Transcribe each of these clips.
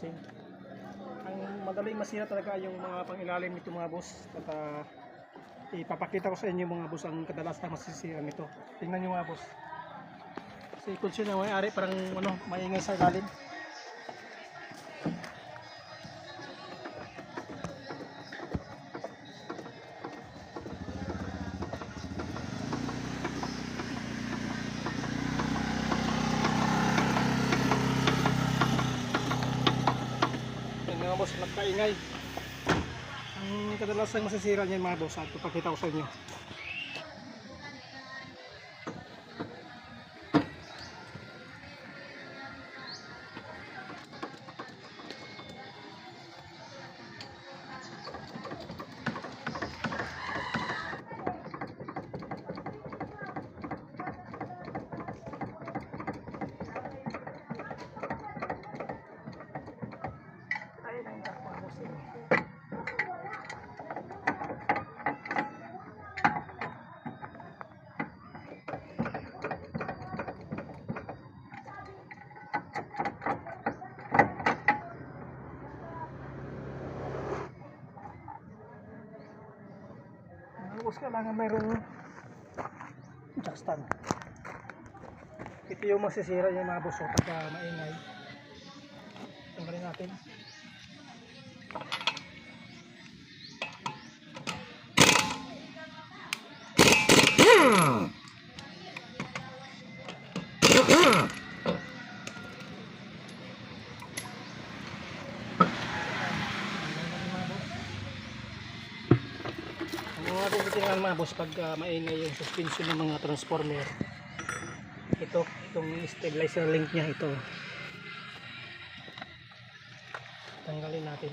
bossing. Ang madaling masira talaga yung mga pangilalim nito mga boss. At ah, ipapakita ko sa inyo mga boss ang kadalasan masisira nito. Tingnan nyo mga boss. Kasi kung sino may ari parang ano, maingay sa ilalim. Nagkaingay. Ang kadalasan masisira niyan mga boss, at ipakita ko sa inyo. Kailangan mayroong jackstan. Ito yung masisira yung mga boss oh, pagka maingay. Tanggalin natin. Ang mga boss pag ah, maingay yung suspension ng mga transformer. Ito, itong stabilizer link niya ito. Tanggalin natin.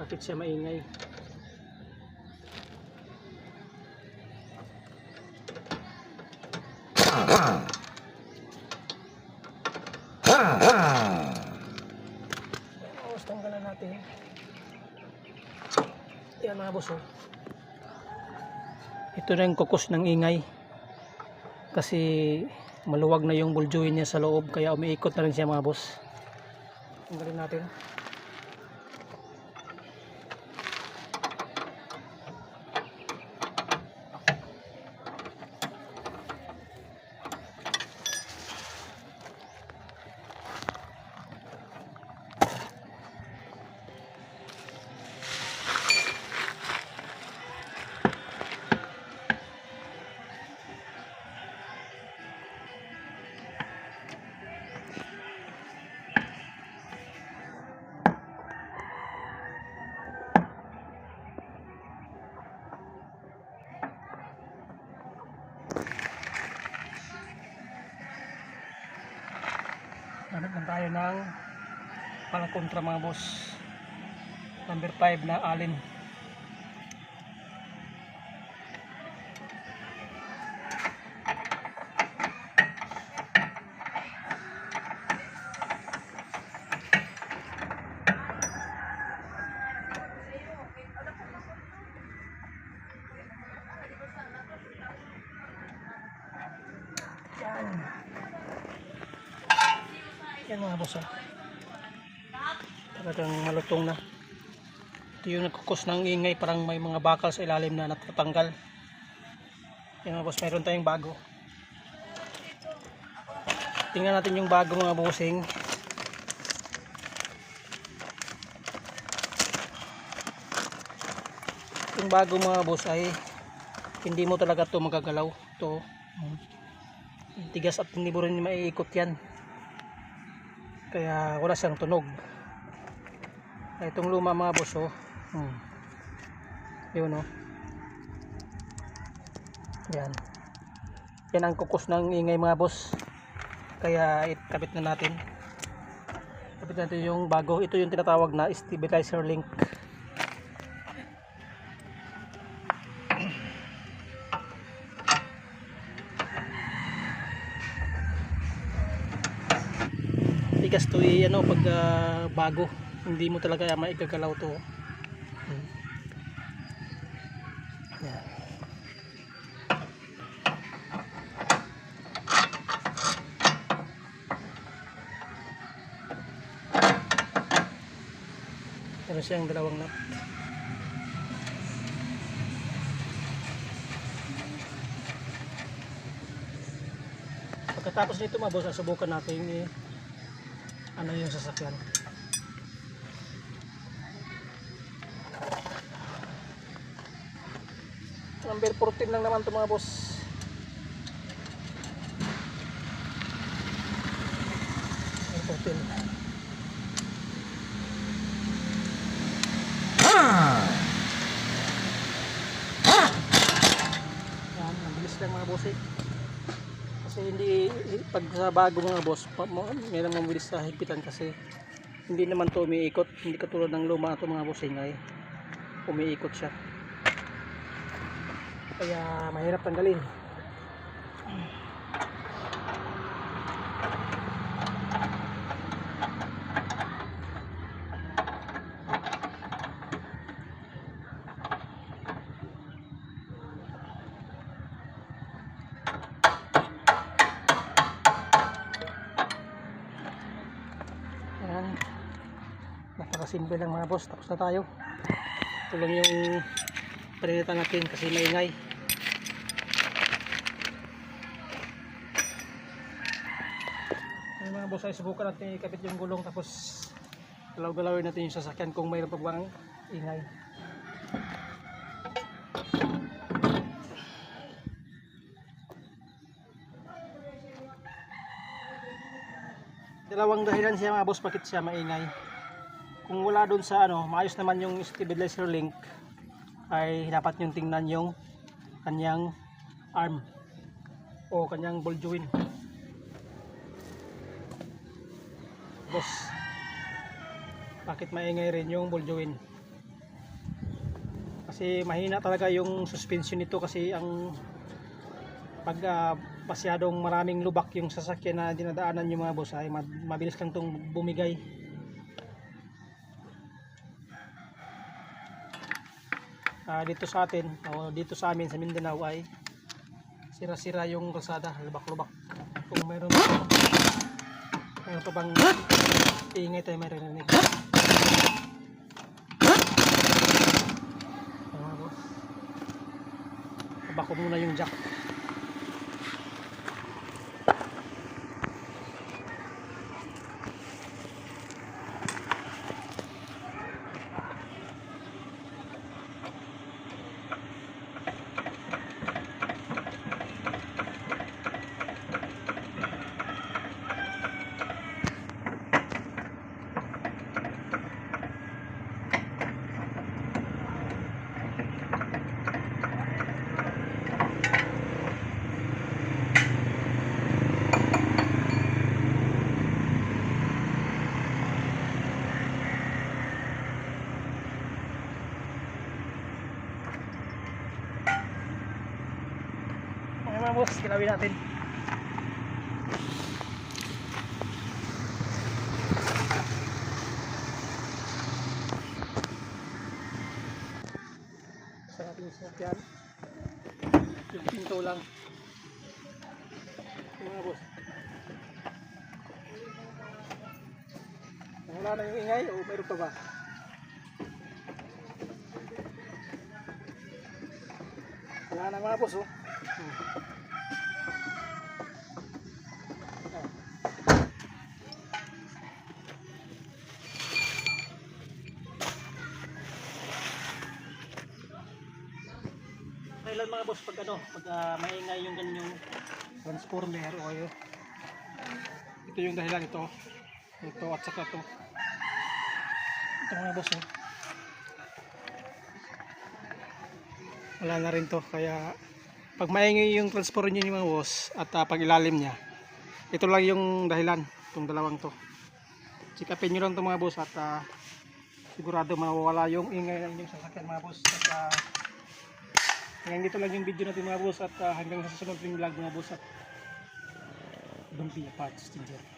Bakit siya maingay? Tapos tanggalan natin. Boss oh. Ito na yung kukos ng ingay. Kasi maluwag na yung buljuin niya sa loob kaya umiikot na rin siya mga boss. Tanggalin natin. Tayo ng palakontra mga boss. Number 5 na alin. Yan mga boss ah. Talagang malutong na. Ito yung nagkukos ng ingay parang may mga bakal sa ilalim na natatanggal. Yan mga boss, mayroon tayong bago. Tingnan natin yung bago mga bossing. Yung bago mga boss ay hindi mo talaga to magagalaw. To. Tigas at hindi mo rin maiikot yan kaya wala siyang tunog. Itong luma mga boss oh. Hmm. yun oh. Yan. Yan ang kukos ng ingay mga boss. Kaya itkabit na natin. Kabit natin yung bago. Ito yung tinatawag na stabilizer link ano pag ah, bago hindi mo talaga maigagalaw to Hmm. Yan. Meron siyang dalawang nut. Pagkatapos nito mga boss, subukan natin i ano yung sasakyan. Number 14 lang naman to mga boss. Number 14. Yan, mabilis lang mga boss eh. Kasi hindi, pag sa bago mga boss, may lang mabilis sa higpitan kasi hindi naman to umiikot. Hindi katulad ng luma ito mga boss ay umiikot siya. Kaya mahirap tanggalin. Napakasimple lang mga boss. Tapos na tayo. Ito lang yung palitan natin kasi maingay. Mga boss ay subukan natin ikabit yung gulong tapos galaw-galawin natin yung sasakyan kung mayroon pa ingay. dalawang dahilan siya mga boss bakit siya maingay kung wala doon sa ano maayos naman yung stabilizer link ay dapat yung tingnan yung kanyang arm o kanyang ball joint. Boss bakit maingay rin yung ball joint? Kasi mahina talaga yung suspension nito kasi ang pag ah, masyadong maraming lubak yung sasakyan na dinadaanan yung mga boss ay ma- mabilis lang tong bumigay Ah, dito sa atin o dito sa amin sa Mindanao ay sira-sira yung kalsada lubak-lubak. Kung mayroon mayroon pa bang ingay tayo maririnig. Ayan, mga boss. Aba ko muna yung jack mga boss, kilawin natin. Sa ating sasakyan. Yung pinto lang. Mga boss. Wala na yung ingay o mayroon pa ba? Wala na mga boss oh. Kailan mga boss pag ano, pag ah, maingay yung ganyang transformer o yun. Ito yung dahilan ito. Ito at saka ito. Ito mga boss oh. Wala na rin to kaya pag maingay yung transformer niyo mga boss at ah, pag ilalim niya. Ito lang yung dahilan itong dalawang to. Sikapin nyo lang to mga boss at ah, sigurado mawawala yung ingay ng inyong sasakyan mga boss at ah, hanggang dito lang yung video natin mga boss at ah, hanggang sa susunod ring vlog mga boss at don't be a part stranger